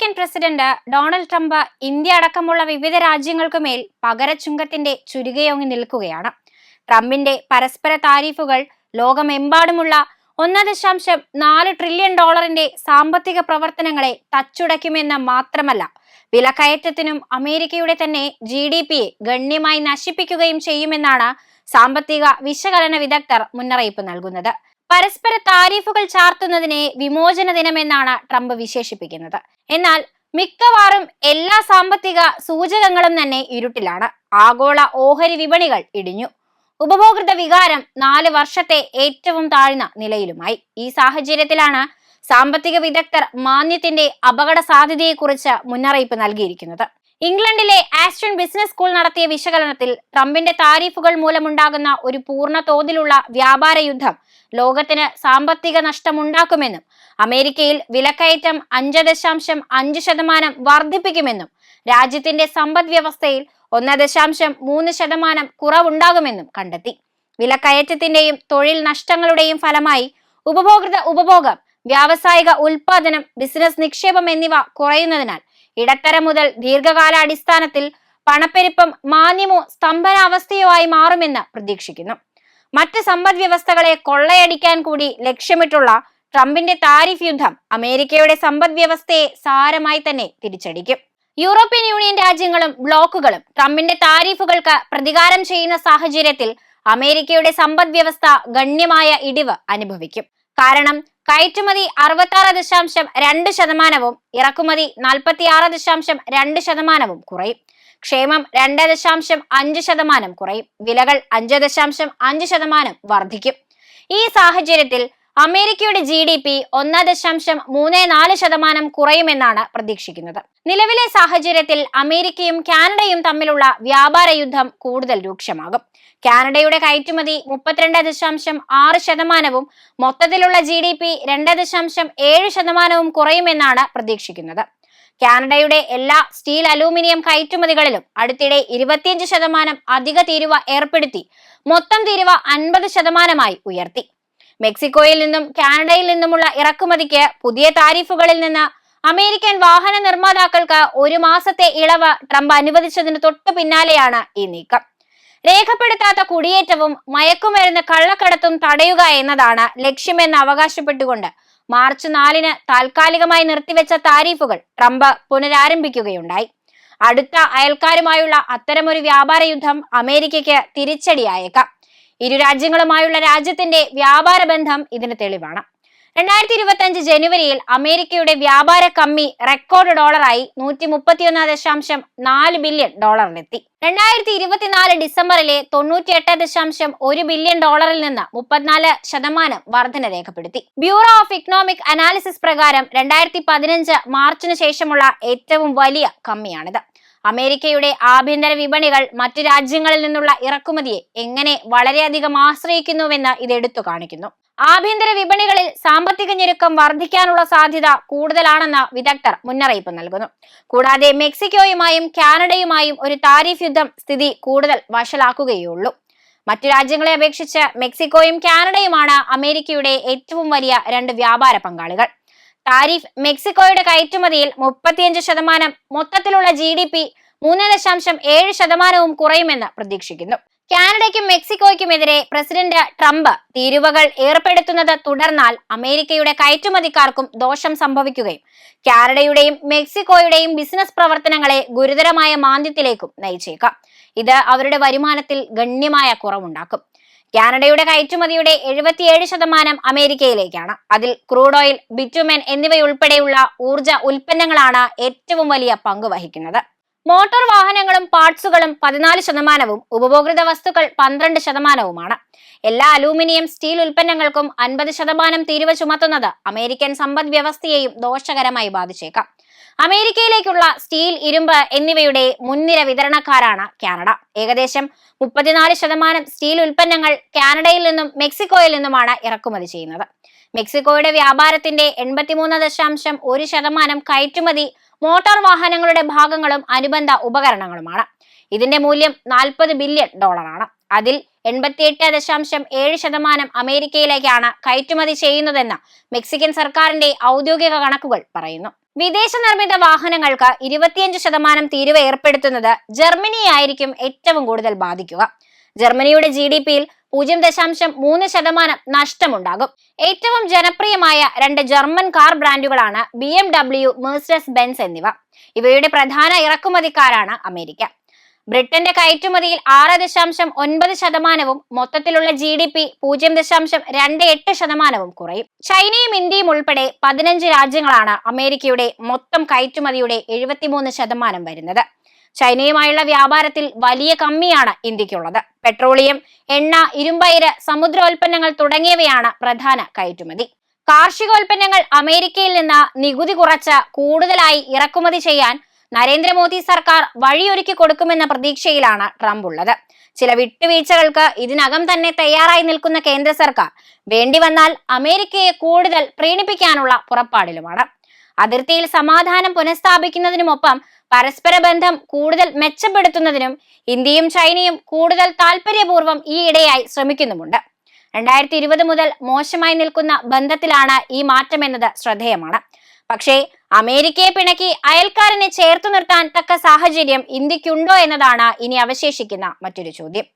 American president Donald Trump India അടക്കമുള്ള വിവിധ രാജ്യങ്ങൾക്കു മേൽ പകരച്ചുങ്കത്തിന്റെ ചുരുകയൊങ്ങി നിൽക്കുകയാണ്. ട്രംപിന്റെ പരസ്പര താരീഫുകൾ ലോകമെമ്പാടുമുള്ള ഒന്ന് ദശാംശം നാല് ട്രില്യൺ ഡോളറിന്റെ സാമ്പത്തിക പ്രവർത്തനങ്ങളെ തച്ചുടയ്ക്കുമെന്ന് മാത്രമല്ല വിലക്കയറ്റത്തിനും അമേരിക്കയുടെ തന്നെ ജി ഡി പിയെ ഗണ്യമായി നശിപ്പിക്കുകയും ചെയ്യുമെന്നാണ് സാമ്പത്തിക വിശകലന വിദഗ്ധർ മുന്നറിയിപ്പ് നൽകുന്നത്. പരസ്പര താരിഫുകൾ ചാർത്തുന്നതിനെ വിമോചന ദിനമെന്നാണ് ട്രംപ് വിശേഷിപ്പിക്കുന്നത്. എന്നാൽ മിക്കവാറും എല്ലാ സാമ്പത്തിക സൂചകങ്ങളും തന്നെ ഇരുട്ടിലാണ്. ആഗോള ഓഹരി വിപണികൾ ഇടിഞ്ഞു. ഉപഭോക്തൃ വികാരം നാല് വർഷത്തെ ഏറ്റവും താഴ്ന്ന നിലയിലുമായി. ഈ സാഹചര്യത്തിലാണ് സാമ്പത്തിക വിദഗ്ധർ മാന്യത്തിന്റെ അപകട സാധ്യതയെക്കുറിച്ച് മുന്നറിയിപ്പ് നൽകിയിരിക്കുന്നത്. ഇംഗ്ലണ്ടിലെ ആസ്റ്റൺ ബിസിനസ് സ്കൂൾ നടത്തിയ വിശകലനത്തിൽ ട്രംപിന്റെ താരിഫുകൾ മൂലമുണ്ടാകുന്ന ഒരു പൂർണ തോതിലുള്ള വ്യാപാര യുദ്ധം ലോകത്തിന് സാമ്പത്തിക നഷ്ടമുണ്ടാക്കുമെന്നും അമേരിക്കയിൽ വിലക്കയറ്റം അഞ്ച് ദശാംശം അഞ്ച് ശതമാനം വർദ്ധിപ്പിക്കുമെന്നും രാജ്യത്തിന്റെ സമ്പദ് വ്യവസ്ഥയിൽ ഒന്ന് ദശാംശം മൂന്ന് ശതമാനം കുറവുണ്ടാകുമെന്നും കണ്ടെത്തി. വിലക്കയറ്റത്തിന്റെയും തൊഴിൽ നഷ്ടങ്ങളുടെയും ഫലമായി ഉപഭോക്തൃ ഉപഭോഗം വ്യാവസായിക ഉൽപാദനം ബിസിനസ് നിക്ഷേപം എന്നിവ കുറയുന്നതിനാൽ ഇടത്തരം മുതൽ ദീർഘകാലാടിസ്ഥാനത്തിൽ പണപ്പെരുപ്പം മാന്യമോ സ്തംഭനാവസ്ഥയോ ആയി മാറുമെന്ന് പ്രതീക്ഷിക്കുന്നു. മറ്റ് സമ്പദ് വ്യവസ്ഥകളെ കൊള്ളയടിക്കാൻ കൂടി ലക്ഷ്യമിട്ടുള്ള ട്രംപിന്റെ താരിഫ് യുദ്ധം അമേരിക്കയുടെ സമ്പദ് വ്യവസ്ഥയെ സാരമായി തന്നെ തിരിച്ചടിക്കും. യൂറോപ്യൻ യൂണിയൻ രാജ്യങ്ങളും ബ്ലോക്കുകളും ട്രംപിന്റെ താരിഫുകൾക്ക് പ്രതികാരം ചെയ്യുന്ന സാഹചര്യത്തിൽ അമേരിക്കയുടെ സമ്പദ് വ്യവസ്ഥ ഗണ്യമായ ഇടിവ് അനുഭവിക്കും. കാരണം കയറ്റുമതി അറുപത്തി ദശാംശം രണ്ട് ശതമാനവും ഇറക്കുമതി നാൽപ്പത്തി ആറ് ദശാംശം രണ്ട് ശതമാനവും കുറയും. ക്ഷേമം രണ്ട് ദശാംശം അഞ്ച് ശതമാനം കുറയും. വിലകൾ അഞ്ച് ദശാംശം അഞ്ച് ശതമാനം വർദ്ധിക്കും ഈ സാഹചര്യത്തിൽ അമേരിക്കയുടെ ജി ഡി പി ഒന്ന് ദശാംശം മൂന്ന് നാല് ശതമാനം കുറയുമെന്നാണ് പ്രതീക്ഷിക്കുന്നത്. നിലവിലെ സാഹചര്യത്തിൽ അമേരിക്കയും കാനഡയും തമ്മിലുള്ള വ്യാപാര യുദ്ധം കൂടുതൽ രൂക്ഷമാകും. കാനഡയുടെ കയറ്റുമതി മുപ്പത്തിരണ്ട് ദശാംശം ആറ് ശതമാനവും മൊത്തത്തിലുള്ള ജി ഡി പി രണ്ട് ദശാംശം ഏഴ് ശതമാനവും കുറയുമെന്നാണ് പ്രതീക്ഷിക്കുന്നത്. കാനഡയുടെ എല്ലാ സ്റ്റീൽ അലൂമിനിയം കയറ്റുമതികളിലും അടുത്തിടെ ഇരുപത്തിയഞ്ച് ശതമാനം അധിക തീരുവ ഏർപ്പെടുത്തി മൊത്തം തീരുവ അൻപത് ശതമാനമായി ഉയർത്തി. മെക്സിക്കോയിൽ നിന്നും കാനഡയിൽ നിന്നുമുള്ള ഇറക്കുമതിക്ക് പുതിയ താരിഫുകളിൽ നിന്ന് അമേരിക്കൻ വാഹന നിർമ്മാതാക്കൾക്ക് ഒരു മാസത്തെ ഇളവ് ട്രംപ് അനുവദിച്ചതിന് തൊട്ടു പിന്നാലെയാണ് ഈ നീക്കം. രേഖപ്പെടുത്താത്ത കുടിയേറ്റവും മയക്കുമരുന്ന് കള്ളക്കടത്തും തടയുക എന്നതാണ് ലക്ഷ്യമെന്ന് അവകാശപ്പെട്ടുകൊണ്ട് മാർച്ച് നാലിന് താൽക്കാലികമായി നിർത്തിവെച്ച താരീഫുകൾ ട്രംപ് പുനരാരംഭിക്കുകയുണ്ടായി. അടുത്ത അയൽക്കാരുമായുള്ള അത്തരമൊരു വ്യാപാര യുദ്ധം അമേരിക്കയ്ക്ക് തിരിച്ചടിയായേക്കാം. ഇരു രാജ്യങ്ങളുമായുള്ള രാജ്യത്തിന്റെ വ്യാപാര ബന്ധം ഇതിന് തെളിവാണ്. രണ്ടായിരത്തി ഇരുപത്തി അഞ്ച് ജനുവരിയിൽ അമേരിക്കയുടെ വ്യാപാര കമ്മി റെക്കോർഡ് ഡോളറായി നൂറ്റി മുപ്പത്തിയൊന്ന് ദശാംശം നാല് ബില്യൺ ഡോളറിലെത്തി. രണ്ടായിരത്തി ഇരുപത്തിനാല് ഡിസംബറിലെ തൊണ്ണൂറ്റിയെട്ട് ദശാംശം ഒരു ബില്യൺ ഡോളറിൽ നിന്ന് മുപ്പത്തിനാല് ശതമാനം വർധന രേഖപ്പെടുത്തി. ബ്യൂറോ ഓഫ് ഇക്കണോമിക് അനാലിസിസ് പ്രകാരം രണ്ടായിരത്തി പതിനഞ്ച് മാർച്ചിന് ശേഷമുള്ള ഏറ്റവും വലിയ കമ്മിയാണിത്. അമേരിക്കയുടെ ആഭ്യന്തര വിപണികൾ മറ്റു രാജ്യങ്ങളിൽ നിന്നുള്ള ഇറക്കുമതിയെ എങ്ങനെ വളരെയധികം ആശ്രയിക്കുന്നുവെന്ന് ഇത് എടുത്തു കാണിക്കുന്നു. ആഭ്യന്തര വിപണികളിൽ സാമ്പത്തിക ഞെരുക്കം വർദ്ധിക്കാനുള്ള സാധ്യത കൂടുതലാണെന്ന് വിദഗ്ധർ മുന്നറിയിപ്പ് നൽകുന്നു. കൂടാതെ മെക്സിക്കോയുമായും കാനഡയുമായും ഒരു താരിഫ് യുദ്ധം സ്ഥിതി കൂടുതൽ വഷളാക്കുകയുള്ളൂ. മറ്റു രാജ്യങ്ങളെ അപേക്ഷിച്ച് മെക്സിക്കോയും കാനഡയുമാണ് അമേരിക്കയുടെ ഏറ്റവും വലിയ രണ്ട് വ്യാപാര പങ്കാളികൾ. താരിഫ് മെക്സിക്കോയുടെ കയറ്റുമതിയിൽ മുപ്പത്തിയഞ്ച് ശതമാനം മൊത്തത്തിലുള്ള ജി ഡി പി മൂന്ന് ദശാംശം ഏഴ് ശതമാനവും കുറയുമെന്ന് പ്രതീക്ഷിക്കുന്നു. കാനഡയ്ക്കും മെക്സിക്കോയ്ക്കുമെതിരെ പ്രസിഡന്റ് ട്രംപ് തീരുവകൾ ഏർപ്പെടുത്തുന്നത് തുടർന്നാൽ അമേരിക്കയുടെ കയറ്റുമതിക്കാർക്കും ദോഷം സംഭവിക്കുകയും കാനഡയുടെയും മെക്സിക്കോയുടെയും ബിസിനസ് പ്രവർത്തനങ്ങളെ ഗുരുതരമായ മാന്ദ്യത്തിലേക്കും നയിച്ചേക്കാം. ഇത് അവരുടെ വരുമാനത്തിൽ ഗണ്യമായ കുറവുണ്ടാക്കും. കാനഡയുടെ കയറ്റുമതിയുടെ എഴുപത്തിയേഴ് ശതമാനം അമേരിക്കയിലേക്കാണ്. അതിൽ ക്രൂഡ് ഓയിൽ ബിറ്റുമെൻ എന്നിവയുൾപ്പെടെയുള്ള ഊർജ ഉൽപ്പന്നങ്ങളാണ് ഏറ്റവും വലിയ പങ്ക് വഹിക്കുന്നത്. മോട്ടോർ വാഹനങ്ങളും പാർട്സുകളും പതിനാല് ശതമാനവും ഉപഭോക്തൃ വസ്തുക്കൾ പന്ത്രണ്ട് ശതമാനവുമാണ്. എല്ലാ അലൂമിനിയം സ്റ്റീൽ ഉൽപ്പന്നങ്ങൾക്കും അൻപത് ശതമാനം തീരുവ ചുമത്തുന്നത് അമേരിക്കൻ സമ്പദ് വ്യവസ്ഥയെയും ദോഷകരമായി ബാധിച്ചേക്കാം. അമേരിക്കയിലേക്കുള്ള സ്റ്റീൽ ഇരുമ്പ് എന്നിവയുടെ മുൻനിര വിതരണക്കാരാണ് കാനഡ. ഏകദേശം മുപ്പത്തിനാല് ശതമാനം സ്റ്റീൽ ഉൽപ്പന്നങ്ങൾ കാനഡയിൽ നിന്നും മെക്സിക്കോയിൽ നിന്നുമാണ് ഇറക്കുമതി ചെയ്യുന്നത്. മെക്സിക്കോയുടെ വ്യാപാരത്തിന്റെ എൺപത്തിമൂന്ന് ദശാംശം ഒരു ശതമാനം കയറ്റുമതി മോട്ടോർ വാഹനങ്ങളുടെ ഭാഗങ്ങളും അനുബന്ധ ഉപകരണങ്ങളുമാണ്. ഇതിന്റെ മൂല്യം നാൽപ്പത് ബില്യൺ ഡോളറാണ്. അതിൽ എൺപത്തിയെട്ട് ദശാംശം ഏഴ് ശതമാനം അമേരിക്കയിലേക്കാണ് കയറ്റുമതി ചെയ്യുന്നതെന്ന് മെക്സിക്കൻ സർക്കാരിന്റെ ഔദ്യോഗിക കണക്കുകൾ പറയുന്നു. വിദേശ നിർമ്മിത വാഹനങ്ങൾക്ക് ഇരുപത്തിയഞ്ച് ശതമാനം തീരുവ ഏർപ്പെടുത്തുന്നത് ജർമ്മനിയായിരിക്കും ഏറ്റവും കൂടുതൽ ബാധിക്കുക. ജർമ്മനിയുടെ ജി ഡി പിയിൽ പൂജ്യം ദശാംശം മൂന്ന് ശതമാനം നഷ്ടമുണ്ടാകും. ഏറ്റവും ജനപ്രിയമായ രണ്ട് German car ബ്രാൻഡുകളാണ് B M W Mercedes Benz എന്നിവ. ഇവയുടെ പ്രധാന ഇറക്കുമതിക്കാരാണ് അമേരിക്ക. ബ്രിട്ടന്റെ കയറ്റുമതിയിൽ ആറ് ദശാംശം ഒൻപത് ശതമാനവും മൊത്തത്തിലുള്ള ജി ഡി പി പൂജ്യം ദശാംശം രണ്ട് എട്ട് ശതമാനവും കുറയും. ചൈനയും ഇന്ത്യയും ഉൾപ്പെടെ പതിനഞ്ച് രാജ്യങ്ങളാണ് അമേരിക്കയുടെ മൊത്തം കയറ്റുമതിയുടെ എഴുപത്തിമൂന്ന് ശതമാനം വരുന്നത്. ചൈനയുമായുള്ള വ്യാപാരത്തിൽ വലിയ കമ്മിയാണ് ഇന്ത്യക്കുള്ളത്. പെട്രോളിയം എണ്ണ ഇരുമ്പയിര് സമുദ്രോൽപ്പന്നങ്ങൾ തുടങ്ങിയവയാണ് പ്രധാന കയറ്റുമതി. കാർഷികോൽപ്പന്നങ്ങൾ അമേരിക്കയിൽ നിന്ന് നികുതി കുറച്ച് കൂടുതലായി ഇറക്കുമതി ചെയ്യാൻ നരേന്ദ്രമോദി സർക്കാർ വഴിയൊരുക്കി കൊടുക്കുമെന്ന പ്രതീക്ഷയിലാണ് ട്രംപ് ഉള്ളത് ചില വിട്ടുവീഴ്ചകൾക്ക് ഇതിനകം തന്നെ തയ്യാറായി നിൽക്കുന്ന കേന്ദ്ര സർക്കാർ വേണ്ടി വന്നാൽ അമേരിക്കയെ കൂടുതൽ പ്രീണിപ്പിക്കാനുള്ള പുറപ്പാടിലുമാണ്. അതിർത്തിയിൽ സമാധാനം പുനഃസ്ഥാപിക്കുന്നതിനുമൊപ്പം പരസ്പര ബന്ധം കൂടുതൽ മെച്ചപ്പെടുത്തുന്നതിനും ഇന്ത്യയും ചൈനയും കൂടുതൽ താല്പര്യപൂർവം ഈയിടെയായി ശ്രമിക്കുന്നുമുണ്ട്. രണ്ടായിരത്തി ഇരുപത് മുതൽ മോശമായി നിൽക്കുന്ന ബന്ധത്തിലാണ് ഈ മാറ്റമെന്നത് ശ്രദ്ധേയമാണ്. പക്ഷേ അമേരിക്കയെ പിണക്കി അയൽക്കാരനെ ചേർത്തു നിർത്താൻ തക്ക സാഹചര്യം ഇന്ത്യക്കുണ്ടോ എന്നതാണ് ഇനി അവശേഷിക്കുന്ന മറ്റൊരു ചോദ്യം.